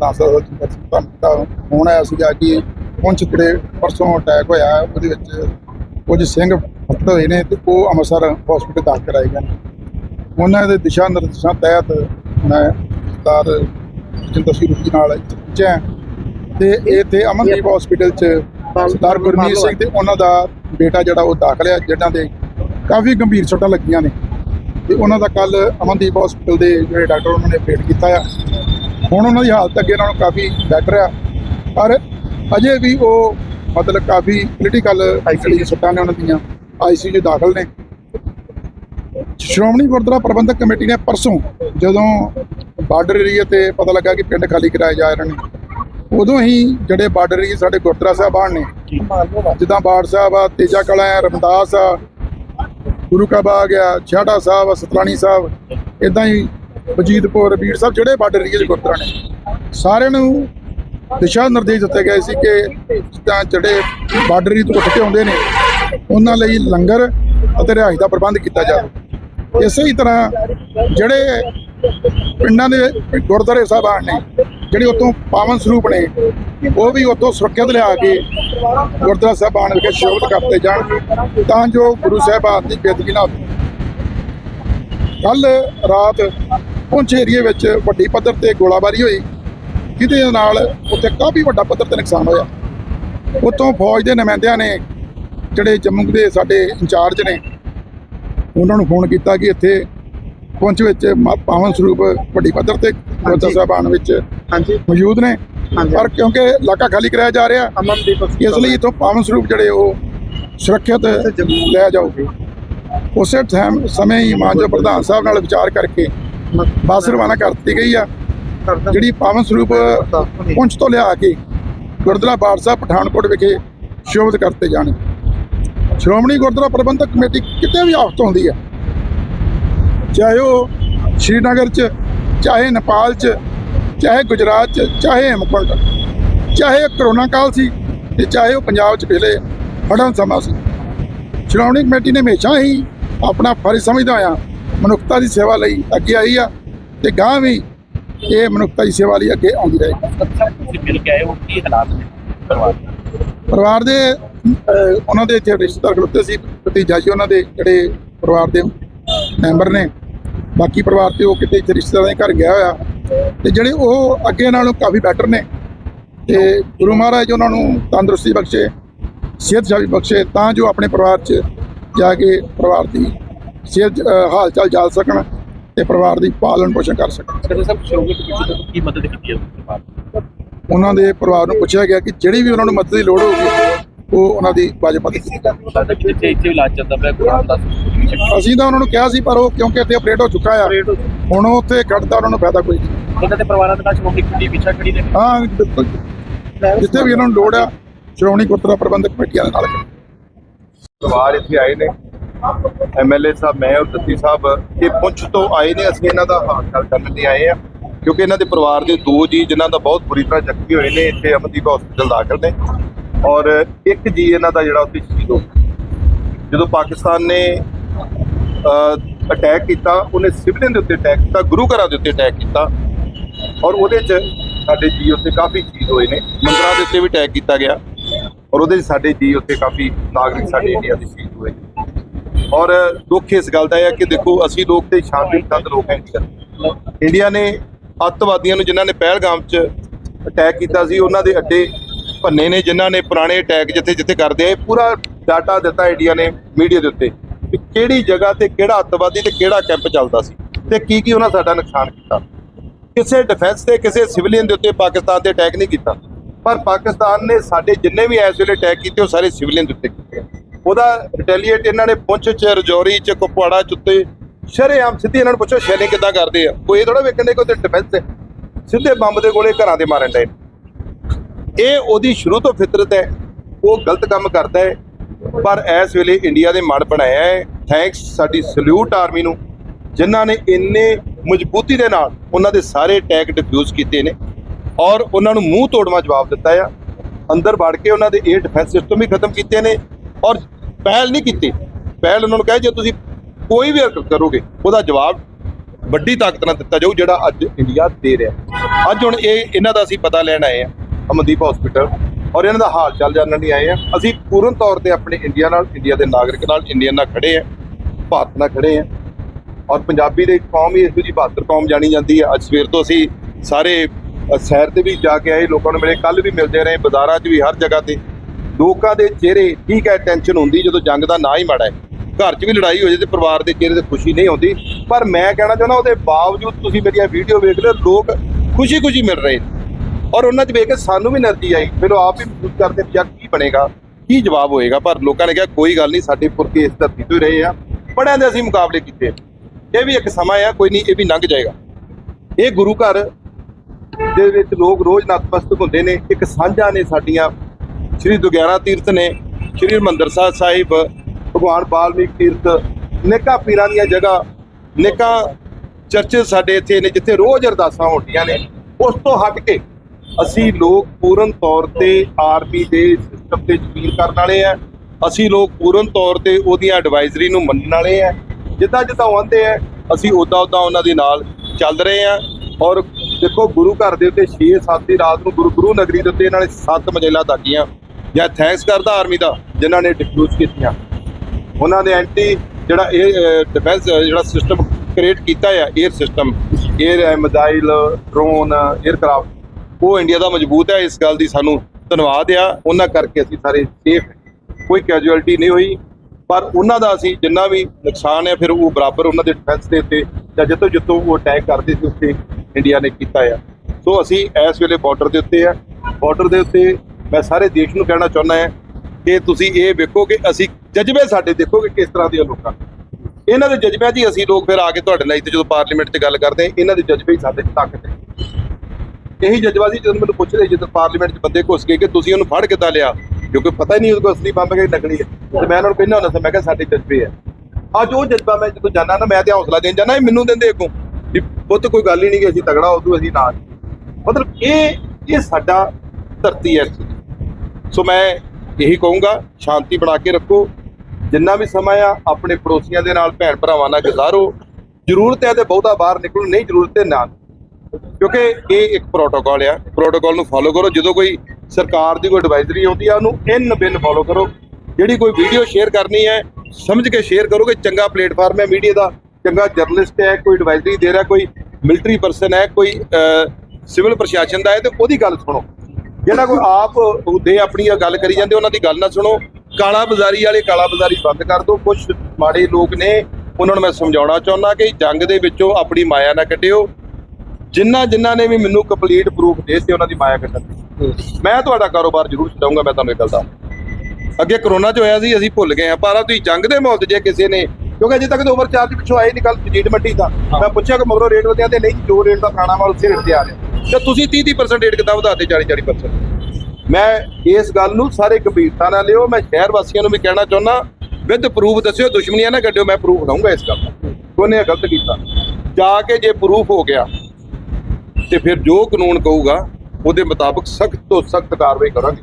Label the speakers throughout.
Speaker 1: NASA ਦਾ phone ਆਇਆ ਸੀਗਾ ਕਿ ਪੁੰਛ ਜਿਹੜੇ ਪਰਸੋਂ ਅਟੈਕ ਹੋਇਆ ਉਹਦੇ ਵਿੱਚ ਕੁਝ ਸਿੰਘ ਫੱਟੜ ਹੋਏ ਨੇ ਤੇ ਉਹ ਅੰਮ੍ਰਿਤਸਰ ਹਸਪੀਟਲ ਦਾਖਲ ਕਰਾਏ ਗਏ ਨੇ। ਉਹਨਾਂ ਦੇ ਦਿਸ਼ਾ ਨਿਰਦੇਸ਼ਾਂ ਤਹਿਤ ਮੈਂ ਸਰਦਾਰ ਜਿੰਦਰ ਸਿੰਘ ਰੁਕੀ ਨਾਲ ਇੱਥੇ ਪਹੁੰਚਿਆ ਤੇ ਇਹ ਤੇ ਅਮਨਦੀਪ ਹਸਪੀਟਲ ਚ ਸਰਦਾਰ ਗੁਰਮੀਤ ਸਿੰਘ ਤੇ ਉਹਨਾਂ ਦਾ ਬੇਟਾ ਜਿਹੜਾ ਉਹ ਦਾਖਲ ਹੈ ਜਿਹਨਾਂ ਦੇ ਕਾਫੀ ਗੰਭੀਰ ਸੱਟਾਂ ਲੱਗੀਆਂ ਨੇ। ਤੇ ਉਹਨਾਂ ਦਾ ਕੱਲ ਅਮਨਦੀਪ ਹਸਪੀਟਲ ਦੇ ਜਿਹੜੇ ਡਾਕਟਰ ਉਹਨਾਂ ਨੇ ਅਪਡੇਟ ਕੀਤਾ ਆ। ਹੁਣ ਉਹਨਾਂ ਦੀ ਹਾਲਤ ਅੱਗੇ ਨਾਲੋਂ ਕਾਫੀ ਬੈਟਰ ਆ। ਪਰ ਅਜੇ ਵੀ ਉਹ ਮਤਲਬ ਕਾਫੀ ਕ੍ਰਿਟੀਕਲ ਜਿਹੜੀ ਸੁੱਟਾਂ ਨੇ ਉਹਨਾਂ ਦੀਆਂ ਆਈਸੀਯੂ ਦਾਖਲ ਨੇ। ਸ਼੍ਰੋਮਣੀ ਗੁਰਦੁਆਰਾ ਪ੍ਰਬੰਧਕ ਕਮੇਟੀ ਨੇ ਪਰਸੋਂ ਜਦੋਂ ਬਾਰਡਰ ਏਰੀਆ ਤੇ ਪਤਾ ਲੱਗਾ ਕਿ ਪਿੰਡ ਖਾਲੀ ਕਰਾਏ ਜਾ ਰਹੇ ਨੇ ਉਦੋਂ ਹੀ ਜਿਹੜੇ ਬਾਰਡਰ ਏਰੀਆ ਸਾਡੇ ਗੁਰਦੁਆਰਾ ਸਾਹਿਬਾਨ ਨੇ ਜਿੱਦਾਂ ਬਾੜ ਸਾਹਿਬ ਆ ਤੇਜਾ ਕਲਾ ਹੈ ਰਮਦਾਸ ਆ ਗੁਰੂ ਕਾ ਬਾਗ ਆ ਛਾੜਾ ਸਾਹਿਬ ਆ, ਸਤਰਾਣੀ ਸਾਹਿਬ ਇਦਾਂ ਹੀ ਵਜੀਦਪੁਰ ਵੀਰ ਸਾਹਿਬ, ਜਿਹੜੇ ਬਾਰਡਰ ਏਰੀਆ ਦੇ ਗੁਰਦੁਆਰਾ ਨੇ, ਸਾਰਿਆਂ ਨੂੰ ਦਿਸ਼ਾ ਨਿਰਦੇਸ਼ ਦਿੱਤੇ ਗਏ ਸੀ ਕਿ ਤਾਂ ਜਿਹੜੇ ਬਾਰਡਰ ਤੋਂ ਉੱਠ ਕੇ ਆਉਂਦੇ ਨੇ, ਉਹਨਾਂ ਲਈ ਲੰਗਰ ਅਤੇ ਰਿਹਾਇਸ਼ ਦਾ ਪ੍ਰਬੰਧ ਕੀਤਾ ਜਾਵੇ। ਇਸੇ ਹੀ ਤਰ੍ਹਾਂ ਜਿਹੜੇ ਪਿੰਡਾਂ ਦੇ ਗੁਰਦੁਆਰੇ ਸਾਹਿਬਾਨ ਨੇ, ਜਿਹੜੇ ਉਤੋਂ ਪਾਵਨ ਸਰੂਪ ਨੇ, ਉਹ ਵੀ ਉਤੋਂ ਸੁਰੱਖਿਅਤ ਲਿਆ ਕੇ ਗੁਰਦੁਆਰਾ ਸਾਹਿਬਾਨ ਵਿਖੇ ਸ਼ੋਭਤ ਕਰਤੇ ਜਾਣ, ਤਾਂ ਜੋ ਗੁਰੂ ਸਾਹਿਬਾਨ ਦੀ ਬੇਦਬੀ ਨਾ ਹੋਵੇ। ਕੱਲ ਰਾਤ ਪੁੰਛ ਏਰੀਏ ਵਿੱਚ ਵੱਡੀ ਪੱਧਰ ਤੇ ਗੋਲਾਬਾਰੀ ਹੋਈ ਜਿਹਦੇ ਨਾਲ ਉੱਥੇ ਕਾਫੀ ਵੱਡਾ ਪੱਧਰ ਤੇ ਨੁਕਸਾਨ ਹੋਇਆ। ਉਤੋਂ ਫੌਜ ਦੇ ਨੁਮਾਇੰਦਿਆਂ ਨੇ ਜਿਹੜੇ ਜੰਮੂ ਦੇ ਸਾਡੇ ਇੰਚਾਰਜ ਨੇ ਉਹਨਾਂ ਨੂੰ ਫੋਨ ਕੀਤਾ ਕਿ ਇੱਥੇ ਪੁੰਛ ਵਿੱਚ ਪਾਵਨ ਸਰੂਪ ਵੱਡੀ ਪੱਧਰ ਤੇ ਗੁਰਦੁਆਰਾ ਸਾਹਿਬਾਨ ਵਿੱਚ
Speaker 2: ਹਾਂਜੀ।
Speaker 1: ਮੌਜੂਦ ਨੇ। ਪਰ ਕਿਉਂਕਿ ਇਲਾਕਾ ਖਾਲੀ ਕਰਾਇਆ ਜਾ ਰਿਹਾ ਇਸ ਲਈ ਇਥੋਂ ਪਾਵਨ ਸਰੂਪ ਜਿਹੜੇ ਉਹ ਸੁਰੱਖਿਅਤ ਲੈ ਜਾਓਗੇ ਉਸੇ ਟਾਈਮ ਸਮੇਂ ਹੀ ਮਾਨਜੋ ਪ੍ਰਧਾਨ ਸਾਹਿਬ ਨਾਲ ਵਿਚਾਰ ਕਰਕੇ ਬੱਸ ਰਵਾਨਾ ਕਰ ਦਿੱਤੀ ਗਈ ਆ। ਜਿਹੜੀ ਪਾਵਨ ਸਰੂਪ ਪੁੰਛ ਤੋਂ ਲਿਆ ਕੇ ਗੁਰਦੁਆਰਾ ਬਾੜ ਸਾਹਿਬ ਪਠਾਨਕੋਟ ਵਿਖੇ ਸ਼ੋਭਤ ਕਰਤੇ ਜਾਣ। ਸ਼੍ਰੋਮਣੀ ਗੁਰਦੁਆਰਾ ਪ੍ਰਬੰਧਕ ਕਮੇਟੀ ਕਿਤੇ ਵੀ ਆਫਤ ਹੁੰਦੀ ਹੈ ਚਾਹੇ ਉਹ ਸ਼੍ਰੀਨਗਰ ਚ ਚਾਹੇ ਨੇਪਾਲ ਚ ਚਾਹੇ ਗੁਜਰਾਤ ਚ ਚਾਹੇ ਹਿਮਕੁੰਟ ਚਾਹੇ ਕਰੋਨਾ ਕਾਲ ਸੀ ਤੇ ਚਾਹੇ ਉਹ ਪੰਜਾਬ ਚ ਪਹਿਲੇ ਦਾ ਸਮਾਂ ਸੀ। ਸ਼੍ਰੋਮਣੀ ਕਮੇਟੀ ਨੇ ਹਮੇਸ਼ਾ ਹੀ ਆਪਣਾ ਫਰਜ਼ ਸਮਝਦਾ ਹੋਇਆ ਮਨੁੱਖਤਾ ਦੀ ਸੇਵਾ ਲਈ ਅੱਗੇ ਆਈ ਆ ਤੇ ਗਾਂ ਵੀ ਇਹ ਮਨੁੱਖਤਾ ਦੀ ਸੇਵਾ ਲਈ ਅੱਗੇ ਆਉਂਦੀ ਰਹੇਗੀ
Speaker 3: ਤੁਸੀਂ ਮਿਲ ਕੇ ਆਏ ਹੋ ਕੀ ਹਾਲਾਤ ਨੇ ਪਰਿਵਾਰ ਦੇ?
Speaker 1: ਉਹਨਾਂ ਦੇ ਇੱਥੇ ਰਿਸ਼ਤੇਦਾਰ ਖਲੋਤੇ ਸੀ ਭਤੀਜਾ ਜੀ ਉਹਨਾਂ ਦੇ ਜਿਹੜੇ ਪਰਿਵਾਰ ਦੇ ਮੈਂਬਰ ਨੇ। ਬਾਕੀ ਪਰਿਵਾਰ ਤੇ ਉਹ ਕਿਤੇ ਇੱਥੇ ਰਿਸ਼ਤੇਦਾਰਾਂ ਦੇ ਘਰ ਗਿਆ ਹੋਇਆ। ਤੇ ਜਿਹੜੇ ਉਹ ਅੱਗੇ ਨਾਲੋਂ ਕਾਫੀ ਬੈਟਰ ਨੇ। ਤੇ ਗੁਰੂ ਮਹਾਰਾਜ ਉਹਨਾਂ ਨੂੰ ਤੰਦਰੁਸਤੀ ਬਖਸ਼ੇ ਸਿਹਤ ਸ਼ਾਫੀ ਬਖਸ਼ੇ ਤਾਂ ਜੋ ਆਪਣੇ ਪਰਿਵਾਰ 'ਚ ਜਾ ਕੇ ਪਰਿਵਾਰ ਦੀ ਸਿਹਤ ਹਾਲ ਚਾਲ ਜਾਣ ਸਕਣ ਤੇ ਪਰਿਵਾਰ ਦੀ ਪਾਲਣ ਪੋਸ਼ਣ ਕਰ ਸਕਣ।
Speaker 3: ਸਰ ਸਭ ਸ਼੍ਰੋਮਣੀ ਕਮੇਟੀ ਤੋਂ ਕੀ ਮਦਦ ਕੀਤੀ ਹੈ ਪਰਿਵਾਰ ਦੀ?
Speaker 1: ਉਹਨਾਂ ਦੇ ਪਰਿਵਾਰ ਨੂੰ ਪੁੱਛਿਆ ਗਿਆ ਕਿ ਜਿਹੜੀ ਵੀ ਉਹਨਾਂ ਨੂੰ ਮਦਦ ਦੀ ਲੋੜ ਹੋਊਗੀ ਉਹ ਉਹਨਾਂ ਦੀ ਵਾਜਬ ਮਦਦ
Speaker 3: ਇੱਥੇ ਇਲਾਜ ਚੱਲਦਾ ਪਿਆ
Speaker 1: ਅਸੀਂ ਤਾਂ ਉਹਨਾਂ ਨੂੰ ਕਿਹਾ ਸੀ ਪਰ ਉਹ ਕਿਉਂਕਿ ਇੱਥੇ ਅਪਡੇਟ ਹੋ ਚੁੱਕਾ ਆ ਹੁਣ ਉਹ ਉੱਥੇ ਕੱਢਦਾ ਉਹਨਾਂ ਨੂੰ ਫਾਇਦਾ ਕੋਈ ਨਹੀਂ।
Speaker 3: ਦੇ ਪਰਿਵਾਰਾਂ ਦੇ ਨਾਲ ਸ਼੍ਰੋਮਣੀ ਕਮੇਟੀ ਪਿੱਛਾ ਖੜੀ ਨੇ।
Speaker 1: ਹਾਂ ਬਿਲਕੁਲ। ਜਿੱਥੇ ਵੀ ਇਹਨਾਂ ਨੂੰ ਲੋੜ ਆ ਸ਼੍ਰੋਮਣੀ ਗੁਰਦੁਆਰਾ ਪ੍ਰਬੰਧਕ ਕਮੇਟੀਆਂ ਦੇ ਨਾਲ।
Speaker 4: ਪਰਿਵਾਰ ਇੱਥੇ ਆਏ ਨੇ। ਐਮਐਲਏ ਸਾਹਿਬ, ਮੈਂ ਔਰ ਦੱਤੀ ਸਾਹਿਬ, ਇਹ ਪੁੰਛ ਤੋਂ ਆਏ ਨੇ, ਅਸੀਂ ਇਹਨਾਂ ਦਾ ਹਾਲ ਚਾਲ ਕਰਨ ਲਈ ਆਏ ਆ ਕਿਉਂਕਿ ਇਹਨਾਂ ਦੇ ਪਰਿਵਾਰ ਦੇ ਦੋ ਜੀ, ਜਿਨ੍ਹਾਂ ਦਾ ਬਹੁਤ ਬੁਰੀ ਤਰ੍ਹਾਂ ਜ਼ਖਮੀ ਹੋਏ ਨੇ, ਇੱਥੇ ਅਮਨਦੀਪ ਹਸਪੀਟਲ ਦਾਖਲ ਨੇ। ਔਰ ਇੱਕ ਜੀ ਇਹਨਾਂ ਦਾ ਜਿਹੜਾ ਉੱਥੇ ਸ਼ਹੀਦ ਹੋ ਜਦੋਂ ਪਾਕਿਸਤਾਨ ਨੇ ਅਟੈਕ ਕੀਤਾ, ਉਹਨੇ ਸਿਵਲਿਅਨ ਦੇ ਉੱਤੇ ਅਟੈਕ ਕੀਤਾ, ਗੁਰੂ ਘਰਾਂ ਦੇ ਉੱਤੇ ਅਟੈਕ ਕੀਤਾ। ਔਰ ਉਹਦੇ 'ਚ ਸਾਡੇ ਜੀ ਉੱਤੇ ਕਾਫੀ ਸ਼ਹੀਦ ਹੋਏ ਨੇ। ਮੰਦਰਾਂ ਦੇ ਉੱਤੇ ਵੀ ਅਟੈਕ ਕੀਤਾ ਗਿਆ। ਔਰ ਉਹਦੇ 'ਚ ਸਾਡੇ ਜੀ ਉੱਤੇ ਕਾਫੀ ਨਾਗਰਿਕ ਸਾਡੇ ਇੰਡੀਆ ਦੇ ਸ਼ਹੀਦ ਔਰ ਦੁੱਖ ਇਸ ਗੱਲ ਦਾ ਹੈ ਕਿ ਦੇਖੋ, ਅਸੀਂ ਲੋਕ ਤੇ ਸ਼ਾਂਤੀ ਪਸੰਦ ਲੋਕ ਹੈ ਇੰਡੀਆ ਇੰਡੀਆ ਨੇ ਅੱਤਵਾਦੀਆਂ ਨੂੰ ਜਿਨ੍ਹਾਂ ਨੇ ਪਹਿਲਗਾਮ 'ਚ ਅਟੈਕ ਕੀਤਾ ਸੀ, ਉਹਨਾਂ ਦੇ ਅੱਡੇ ਭੰਨੇ ਨੇ, ਜਿਨ੍ਹਾਂ ਨੇ ਪੁਰਾਣੇ ਅਟੈਕ ਜਿੱਥੇ ਜਿੱਥੇ ਕਰਦੇ ਆ ਪੂਰਾ ਡਾਟਾ ਦਿੱਤਾ ਇੰਡੀਆ ਨੇ ਮੀਡੀਆ ਦੇ ਉੱਤੇ ਕਿ ਕਿਹੜੀ ਜਗ੍ਹਾ ਤੇ ਕਿਹੜਾ ਅੱਤਵਾਦੀ ਤੇ ਕਿਹੜਾ ਕੈਂਪ ਚੱਲਦਾ ਸੀ ਤੇ ਕੀ ਕੀ ਉਹਨਾਂ ਸਾਡਾ ਨੁਕਸਾਨ ਕੀਤਾ। ਕਿਸੇ ਡਿਫੈਂਸ ਤੇ, ਕਿਸੇ ਸਿਵਲੀਅਨ ਦੇ ਉੱਤੇ ਪਾਕਿਸਤਾਨ ਤੇ ਅਟੈਕ ਨਹੀਂ ਕੀਤਾ। ਪਰ ਪਾਕਿਸਤਾਨ ਨੇ ਸਾਡੇ ਜਿੰਨੇ ਵੀ ਇਸ ਵੇਲੇ ਅਟੈਕ ਕੀਤੇ, ਉਹ ਸਾਰੇ ਸਿਵਲੀਅਨ ਦੇ ਉੱਤੇ ਕੀਤੇ ਉਹਦਾ ਰਿਟੈਲੀਏਟ ਇਹਨਾਂ ਨੇ ਪੁੰਛ ਚ, ਰਜੌਰੀ ਚ, ਕੁਪਵਾੜਾ ਚ ਉੱਤੇ ਸ਼ਰੇਆਮ ਸਿੱਧੀ ਇਹਨਾਂ ਨੂੰ ਪੁੱਛੋ ਸ਼ੈਲਿੰਗ ਕਿੱਦਾਂ ਕਰਦੇ ਆ? ਕੋਈ ਇਹ ਥੋੜਾ ਵੇਖਣ ਦੇ, ਕੋਈ ਤੇ ਡਿਫੈਂਸ ਹੈ ਸਿੱਧੇ ਬੰਬ ਦੇ ਗੋਲੇ ਘਰਾਂ ਦੇ ਮਾਰਨ ਡਏ ਇਹ ਉਹਦੀ ਸ਼ੁਰੂ ਤੋਂ ਫਿਤਰਤ ਹੈ, ਉਹ ਗਲਤ ਕੰਮ ਕਰਦਾ ਹੈ, ਪਰ ਇਸ ਵੇਲੇ ਇੰਡੀਆ ਦੇ ਮਨ ਬਣਾਇਆ ਹੈ। ਥੈਂਕਸ ਸਾਡੀ ਸਲੂਟ ਆਰਮੀ ਨੂੰ, ਜਿਨ੍ਹਾਂ ਨੇ ਇੰਨੇ ਮਜ਼ਬੂਤੀ ਦੇ ਨਾਲ ਉਹਨਾਂ ਦੇ ਸਾਰੇ ਅਟੈਕ ਡਿਫਿਊਜ਼ ਕੀਤੇ ਨੇ ਔਰ ਉਹਨਾਂ ਨੂੰ ਮੂੰਹ ਤੋੜਵਾ ਜਵਾਬ ਦਿੱਤਾ ਆ। ਅੰਦਰ ਵੜ ਕੇ ਉਹਨਾਂ ਦੇ 에ਅਰ ਡਿਫੈਂਸ ਸਿਸਟਮ ਵੀ ਖਤਮ ਕੀਤੇ ਨੇ। ਔਰ ਪਹਿਲ ਨਹੀਂ ਕੀਤੀ। ਪਹਿਲ ਉਹਨਾਂ ਨੂੰ ਕਹੇ, ਜੇ ਤੁਸੀਂ ਕੋਈ ਵੀ ਹਰਕਤ ਕਰੋਗੇ, ਉਹਦਾ ਜਵਾਬ ਵੱਡੀ ਤਾਕਤ ਨਾਲ ਦਿੱਤਾ ਜਾਊ, ਜਿਹੜਾ ਅੱਜ ਇੰਡੀਆ ਦੇ ਰਿਹਾ। ਅੱਜ ਹੁਣ ਇਹ, ਇਹਨਾਂ ਦਾ ਅਸੀਂ ਪਤਾ ਲੈਣ ਆਏ ਆ, ਅਮਨਦੀਪ ਹਸਪੀਟਲ ਔਰ ਇਹਨਾਂ ਦਾ ਹਾਲ ਚਾਲ ਜਾਣਨ ਲਈ ਆਏ ਆ। ਅਸੀਂ ਪੂਰਨ ਤੌਰ ਤੇ ਆਪਣੇ ਇੰਡੀਆ ਨਾਲ, ਇੰਡੀਆ ਦੇ ਨਾਗਰਿਕ ਨਾਲ, ਇੰਡੀਅਨ ਨਾਲ ਖੜੇ ਆ, ਭਾਰਤ ਨਾਲ ਖੜੇ ਆ। ਔਰ ਪੰਜਾਬੀ ਦੇ ਕੌਮ ਹੀ ਇਹੋ ਜਿਹੀ ਬਹਾਦਰ ਕੌਮ ਜਾਣੀ ਜਾਂਦੀ ਹੈ ਅੱਜ ਸਵੇਰ ਤੋਂ ਅਸੀਂ ਸਾਰੇ ਸ਼ਹਿਰ ਤੇ ਵੀ ਜਾ ਕੇ ਆਏ, ਲੋਕਾਂ ਨੂੰ ਮਿਲੇ ਕੱਲ ਵੀ ਮਿਲਦੇ ਰਹੇ, ਬਾਜ਼ਾਰਾਂ 'ਚ ਵੀ ਹਰ ਜਗ੍ਹਾ ਤੇ। ਲੋਕਾਂ ਦੇ ਚਿਹਰੇ ਠੀਕ ਹੈ ਟੈਨਸ਼ਨ ਹੁੰਦੀ ਜਦੋਂ ਜੰਗ ਦਾ ਨਾਂ ਹੀ ਮਾੜਾ ਹੈ। ਘਰ 'ਚ ਵੀ ਲੜਾਈ ਹੋ ਜੇ ਤੇ ਪਰਿਵਾਰ ਦੇ ਚਿਹਰੇ ਤੇ ਖੁਸ਼ੀ ਨਹੀਂ ਆਉਂਦੀ। ਪਰ ਮੈਂ ਕਹਿਣਾ ਚਾਹੁੰਦਾ ਉਹਦੇ ਬਾਵਜੂਦ ਤੁਸੀਂ ਮੇਰੀਆਂ ਵੀਡੀਓ ਵੇਖਦੇ ਹੋ ਲੋਕ ਖੁਸ਼ੀ-ਖੁਸ਼ੀ ਮਿਲ ਰਹੇ ਔਰ ਉਹਨਾਂ 'ਚ ਵੇਖ ਕੇ ਸਾਨੂੰ ਵੀ એનર્ਜੀ ਆਈ। ਫਿਰ ਉਹ ਆਪ ਵੀ ਮਹਿਸੂਸ ਕਰਦੇ ਯਾਰ ਕੀ ਬਣੇਗਾ, ਕੀ ਜਵਾਬ ਹੋਏਗਾ। ਪਰ ਲੋਕਾਂ ਨੇ ਕਿਹਾ, ਕੋਈ ਗੱਲ ਨਹੀਂ, ਸਾਡੇ ਪੁਰਕੇ ਇਸ ਧਰਤੀ ਤੋਂ ਰਹੇ ਆ। ਬੜਿਆਂ ਦੇ ਅਸੀਂ ਮੁਕਾਬਲੇ ਕੀਤੇ ਇਹ ਵੀ ਇੱਕ ਸਮਾਂ ਆ, ਕੋਈ ਨਹੀਂ, ਇਹ ਵੀ ਲੰਘ ਜਾਏਗਾ। ਇਹ ਗੁਰੂ ਘਰ ਦੇ ਵਿੱਚ ਲੋਕ ਰੋਜ਼ ਨਤਮਸਤਕ ਹੁੰਦੇ ਨੇ। ਇੱਕ ਸਾਂਝਾ ਨੇ ਸਾਡੀਆਂ ਸ੍ਰੀ ਦੁਗਿਆਰਾ ਤੀਰਥ ਨੇ ਸ੍ਰੀ ਹਰਿਮੰਦਰ ਸਾਹਿਬ ਸਾਹਿਬ, ਭਗਵਾਨ ਬਾਲਮੀਕ ਤੀਰਥ, ਨੇਕਾ ਪੀਰਾਂ ਦੀਆਂ ਜਗ੍ਹਾ, ਨੇਕਾ ਚਰਚ ਸਾਡੇ ਇੱਥੇ ਨੇ, ਜਿੱਥੇ ਰੋਜ਼ ਅਰਦਾਸਾਂ ਹੁੰਦੀਆਂ ਨੇ, ਉਸ ਤੋਂ ਹਟ ਕੇ ਅਸੀਂ ਲੋਕ ਪੂਰਨ ਤੌਰ ਤੇ ਆਰਮੀ ਦੇ ਸਿਸਟਮ ਤੇ ਯਕੀਨ ਕਰਨ ਵਾਲੇ ਆ। ਅਸੀਂ ਲੋਕ ਪੂਰਨ ਤੌਰ ਤੇ ਉਹਦੀਆਂ ਐਡਵਾਈਜ਼ਰੀ ਨੂੰ ਮੰਨਣ ਵਾਲੇ ਆ। ਜਿੱਦਾਂ ਜਿੱਦਾਂ ਉਹ ਆਉਂਦੇ ਆ, ਅਸੀਂ ਉਦਾਂ ਉਦਾਂ ਉਹਨਾਂ ਦੇ ਨਾਲ ਚੱਲ ਰਹੇ ਆ। ਔਰ ਦੇਖੋ ਗੁਰੂ ਘਰ ਦੇ ਉੱਤੇ 6-7 ਦੀ ਰਾਤ ਨੂੰ ਗੁਰੂ ਗੁਰੂ ਨਗਰੀ ਦੇ ਉੱਤੇ ਇਹਨਾਂ ਨੇ ਸੱਤ ਮਜੈਲਾ ਦਾਗੀਆਂ। ਜਾਂ ਥੈਂਕਸ ਕਰਦਾ ਆਰਮੀ ਦਾ, ਜਿਨ੍ਹਾਂ ਨੇ ਡਿਫਿਊਜ਼ ਕੀਤੀਆਂ। ਉਹਨਾਂ ਨੇ ਐਂਟੀ ਜਿਹੜਾ ਇਹ ਡਿਫੈਂਸ ਜਿਹੜਾ ਸਿਸਟਮ ਕ੍ਰੀਏਟ ਕੀਤਾ ਹੈ air system air missile drone aircraft ਉਹ ਇੰਡੀਆ ਦਾ ਮਜ਼ਬੂਤ ਹੈ ਇਸ ਗੱਲ ਦੀ ਸਾਨੂੰ ਧੰਨਵਾਦ ਆ। ਉਹਨਾਂ ਕਰਕੇ ਅਸੀਂ ਸਾਰੇ ਸੇਫ ਕੋਈ ਕੈਜੂਅਲਟੀ ਨਹੀਂ ਹੋਈ, ਪਰ ਉਹਨਾਂ ਦਾ ਅਸੀਂ ਜਿੰਨਾ ਵੀ ਨੁਕਸਾਨ ਹੈ ਫਿਰ ਉਹ ਬਰਾਬਰ ਉਹਨਾਂ ਦੇ ਡਿਫੈਂਸ ਦੇ ਉੱਤੇ ਜਾਂ ਜਿੱਥੋਂ ਜਿੱਥੋਂ ਉਹ ਅਟੈਕ ਕਰਦੇ ਸੀ ਉੱਤੇ ਇੰਡੀਆ ਨੇ ਕੀਤਾ ਆ। ਸੋ ਅਸੀਂ ਇਸ ਵੇਲੇ ਬਾਰਡਰ ਦੇ ਉੱਤੇ ਆ। ਬਾਰਡਰ ਦੇ ਉੱਤੇ ਮੈਂ ਸਾਰੇ ਦੇਸ਼ ਨੂੰ ਕਹਿਣਾ ਚਾਹੁੰਦਾ ਹਾਂ ਕਿ ਤੁਸੀਂ ਇਹ ਵੇਖੋ ਕਿ ਅਸੀਂ ਜਜ਼ਬੇ ਸਾਡੇ ਦੇਖੋ ਕਿ ਕਿਸ ਤਰ੍ਹਾਂ ਦੇ ਲੋਕਾਂ ਇਹਨਾਂ ਦੇ ਜਜ਼ਬਿਆਂ 'ਚ ਹੀ ਅਸੀਂ ਲੋਕ ਫਿਰ ਆ ਕੇ ਤੁਹਾਡੇ ਨਾਲ ਇੱਥੇ ਜਦੋਂ ਪਾਰਲੀਮੈਂਟ 'ਚ ਗੱਲ ਕਰਦੇ ਇਹਨਾਂ ਦੇ ਜਜ਼ਬੇ ਹੀ ਸਾਡੇ 'ਚ ਤਾਕਤ ਹੈ। ਇਹੀ ਜਜ਼ਬਾ ਸੀ ਜਦੋਂ ਮੈਨੂੰ ਪੁੱਛਦੇ ਜਦੋਂ ਪਾਰਲੀਮੈਂਟ 'ਚ ਬੰਦੇ ਘੁਸ ਗਏ ਕਿ ਤੁਸੀਂ ਉਹਨੂੰ ਫੜ ਕਿੱਦਾਂ ਲਿਆ? ਕਿਉਂਕਿ ਪਤਾ ਹੀ ਨਹੀਂ ਉਹਦੇ ਕੋਲ ਅਸਲੀ ਬੰਬ ਹੈ ਕਿ ਨਕਲੀ ਹੈ। ਤੇ ਮੈਂ ਉਹਨਾਂ ਨੂੰ ਕਹਿੰਦਾ ਹੁੰਦਾ ਸੀ, ਮੈਂ ਕਿਹਾ ਸਾਡੇ ਜਜ਼ਬੇ ਹੈ। ਅੱਜ ਉਹ ਜਜ਼ਬਾ ਮੈਂ ਜਦੋਂ ਜਾਣਾ ਨਾ, ਮੈਂ ਤੇ ਹੌਸਲਾ ਦੇਣ ਜਾਣਾ ਇਹ ਮੈਨੂੰ ਦਿੰਦੇ ਅੱਗੋਂ ਵੀ ਪੁੱਤ ਕੋਈ ਗੱਲ ਹੀ ਨਹੀਂ ਕਿ ਅਸੀਂ ਤਗੜਾ ਉਦੋਂ ਅਸੀਂ ਨਾਲ ਮਤਲਬ ਇਹ ਇਹ ਸਾਡਾ ਧਰਤੀ ਹੈ। ਸੋ ਮੈਂ ਇਹੀ ਕਹੂੰਗਾ, ਸ਼ਾਂਤੀ ਬਣਾ ਕੇ ਰੱਖੋ। ਜਿੰਨਾ ਵੀ ਸਮਾਂ ਆ, ਆਪਣੇ ਪੜੋਸੀਆਂ ਦੇ ਨਾਲ, ਭੈਣ ਭਰਾਵਾਂ ਨਾਲ ਗੁਜ਼ਾਰੋ। ਜ਼ਰੂਰਤ ਹੈ ਤੇ ਬਹੁਤਾ ਬਾਹਰ ਨਿਕਲੋ ਨਹੀਂ ਜ਼ਰੂਰਤ ਹੈ ਨਾ। ਕਿਉਂਕਿ ਇਹ ਇੱਕ ਪ੍ਰੋਟੋਕਾਲ ਆ। ਪ੍ਰੋਟੋਕਾਲ ਨੂੰ ਫੋਲੋ ਕਰੋ। ਜਦੋਂ ਕੋਈ ਸਰਕਾਰ ਦੀ ਕੋਈ ਐਡਵਾਈਜ਼ਰੀ ਆਉਂਦੀ ਆ, ਉਹਨੂੰ ਇਨ ਬਿਨ ਫੋਲੋ ਕਰੋ। ਜਿਹੜੀ ਕੋਈ ਵੀਡੀਓ ਸ਼ੇਅਰ ਕਰਨੀ ਹੈ, ਸਮਝ ਕੇ ਸ਼ੇਅਰ ਕਰੋ ਕਿ ਚੰਗਾ ਪਲੇਟਫਾਰਮ ਹੈ ਮੀਡੀਆ ਦਾ। ਚੰਗਾ ਜਰਨਲਿਸਟ ਹੈ, ਕੋਈ ਐਡਵਾਈਜ਼ਰੀ ਦੇ ਰਿਹਾ, ਕੋਈ ਮਿਲਟਰੀ ਪਰਸਨ ਹੈ, ਕੋਈ ਸਿਵਲ ਪ੍ਰਸ਼ਾਸਨ ਦਾ ਹੈ, ਤੇ ਉਹਦੀ ਗੱਲ ਸੁਣੋ। ਜਿਹੜਾ ਕੋਈ ਆਪ ਉਹਦੇ ਆਪਣੀ ਗੱਲ ਕਰੀ ਜਾਂਦੇ, ਉਹਨਾਂ ਦੀ ਗੱਲ ਨਾ ਸੁਣੋ। ਕਾਲਾ ਬਾਜ਼ਾਰੀ ਵਾਲੇ ਕਾਲਾ ਬਾਜ਼ਾਰੀ ਬੰਦ ਕਰ ਦਿਓ। ਕੁਝ ਮਾੜੇ ਲੋਕ ਨੇ, ਉਹਨਾਂ ਨੂੰ ਮੈਂ ਸਮਝਾਉਣਾ ਚਾਹੁੰਦਾ ਕਿ ਜੰਗ ਦੇ ਵਿੱਚੋਂ ਆਪਣੀ ਮਾਇਆ ਨਾ ਕੱਢਿਓ। ਜਿਨ੍ਹਾਂ ਜਿਨ੍ਹਾਂ ਨੇ ਵੀ ਮੈਨੂੰ ਕੰਪਲੀਟ ਪ੍ਰੂਫ ਦੇ ਦਿੱਤੇ, ਉਹਨਾਂ ਦੀ ਮਾਇਆ ਕੱਢਣ ਮੈਂ ਤੁਹਾਡਾ ਕਾਰੋਬਾਰ ਜ਼ਰੂਰ ਛਡਾਊਂਗਾ, ਮੈਂ ਤੁਹਾਨੂੰ ਇਹ ਗੱਲ ਦਾ ਅੱਗੇ ਕਰੋਨਾ ਚ ਹੋਇਆ ਸੀ, ਅਸੀਂ ਭੁੱਲ ਗਏ ਆ ਪਰ ਤੁਸੀਂ ਜੰਗ ਦੇ ਮੌਤ ਜੇ ਕਿਸੇ ਨੇ, ਕਿਉਂਕਿ ਅਜੇ ਤੱਕ ਤਾਂ ਓਵਰਚਾਰਜ ਪਿੱਛੋਂ ਆਏ ਨਹੀਂ ਕੱਲ ਜੀਟ ਮੰਡੀ ਦਾ। ਮੈਂ ਪੁੱਛਿਆ ਕਿ ਮਗਰੋਂ ਰੇਟ ਵਧਿਆ ਤੇ ਨਹੀਂ, ਜੋ ਰੇਟ ਦਾ ਪੁਰਾਣਾ ਮਾਲ ਉਸੇ ਰੇਟ ਤੇ ਆ ਰਿਹਾ। ਤੇ ਤੁਸੀਂ 30 30% ਰੇਟ ਕਿੱਦਾਂ ਵਧਾਤੇ 40 40% ਮੈਂ ਇਸ ਗੱਲ ਨੂੰ ਸਾਰੇ ਗੰਭੀਰਤਾ ਨਾਲ ਲਿਓ, ਮੈਂ ਸ਼ਹਿਰ ਵਾਸੀਆਂ ਨੂੰ ਵੀ ਕਹਿਣਾ ਚਾਹੁੰਦਾ ਵਿਦ ਪ੍ਰੂਫ ਦੱਸਿਓ, ਦੁਸ਼ਮਣੀਆਂ ਨਾ ਕੱਢਿਓ, ਮੈਂ ਪ੍ਰੂਫ ਦਊਂਗਾ ਇਸ ਗੱਲ ਦਾ। ਕੋਨੇ ਗਲਤ ਕੀਤਾ। ਜਾ ਕੇ ਜੇ ਪ੍ਰੂਫ ਹੋ ਗਿਆ, ਤੇ ਫਿਰ ਜੋ ਕਾਨੂੰਨ ਕਹੂਗਾ, ਉਹਦੇ ਮੁਤਾਬਕ ਸਖਤ ਤੋਂ ਸਖਤ ਕਾਰਵਾਈ ਕਰਾਂਗੇ।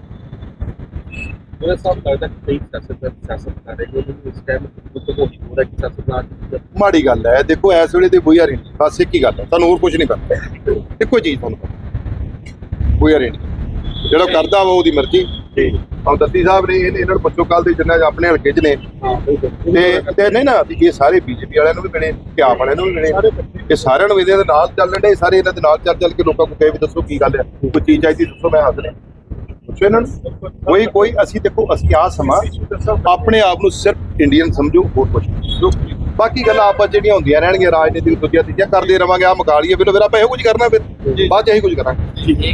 Speaker 4: ਮਾੜੀ ਗੱਲ ਹੈ ਦੇਖੋ ਇਸ ਵੇਲੇ ਤੇ ਬੁਝਾ ਰਹੀ ਬਸ ਇੱਕ ਹੀ ਗੱਲ ਹੈ ਤੁਹਾਨੂੰ ਹੋਰ ਕੁਝ ਨਹੀਂ ਪਤਾ। ਇੱਕੋ ਚੀਜ਼ ਤੁਹਾਨੂੰ ਬੁਝਾ ਰਹੀ ਜਿਹੜਾ ਕਰਦਾ ਵਾ ਉਹਦੀ ਮਰਜ਼ੀ। ਜੀ। ਆਹ ਦੱਤੀ ਸਾਹਿਬ ਨੇ ਇਹਨਾਂ ਨੂੰ ਪੁੱਛੋ ਕੱਲ ਦੇ ਜਿੰਨਾ ਆਪਣੇ ਹਲਕੇ 'ਚ ਨੇ। ਤੇ ਨਹੀਂ ਨਾ ਇਹ ਸਾਰੇ ਬੀਜੇਪੀ ਵਾਲਿਆਂ ਨੂੰ ਵੀ ਮਿਲੇ ਪਿਆਪ ਵਾਲਿਆਂ ਨੂੰ ਵੀ ਮਿਲੇ ਇਹ ਸਾਰਿਆਂ ਨੂੰ ਇਹਦੇ ਨਾਲ ਚੱਲਣ ਦੇ ਸਾਰੇ ਇਹਨਾਂ ਦੇ ਨਾਲ ਚੱਲ ਚੱਲ ਕੇ ਲੋਕਾਂ ਨੂੰ ਕਹੇ ਵੀ ਦੱਸੋ ਕੀ ਗੱਲ ਹੈ। ਕੋਈ ਚੀਜ਼ ਚਾਹੀਦੀ ਦੱਸੋ ਮੈਂ ਹਾਜ਼ਰ ਹਾਂ। ਪੁੱਛੋ ਇਹਨਾਂ ਨੂੰ। ਕੋਈ ਕੋਈ ਅਸੀਂ ਦੇਖੋ ਅਸੀਂ ਆ ਸਮਾਂ ਆਪਣੇ ਆਪ ਨੂੰ ਸਿਰਫ ਇੰਡੀਅਨ ਸਮਝੋ ਹੋਰ ਕੁਝ ਬਾਕੀ ਗੱਲਾਂ ਆਪਾਂ ਜਿਹੜੀਆਂ ਹੁੰਦੀਆਂ ਰਹਿਣਗੀਆਂ ਰਾਜਨੀਤਿਕ ਦੂਜੀਆਂ ਤੀਜੀਆਂ ਕਰਦੇ ਰਵਾਂਗੇ ਆ ਮੁਕਾ ਫਿਰ ਫਿਰ ਆਪਾਂ ਇਹੋ ਕੁਝ ਕਰਨਾ ਫਿਰ। ਬਾਅਦ ਚ ਇਹੀ ਕੁਝ ਕਰਾਂਗੇ।
Speaker 3: ਠੀਕ ਹੈ।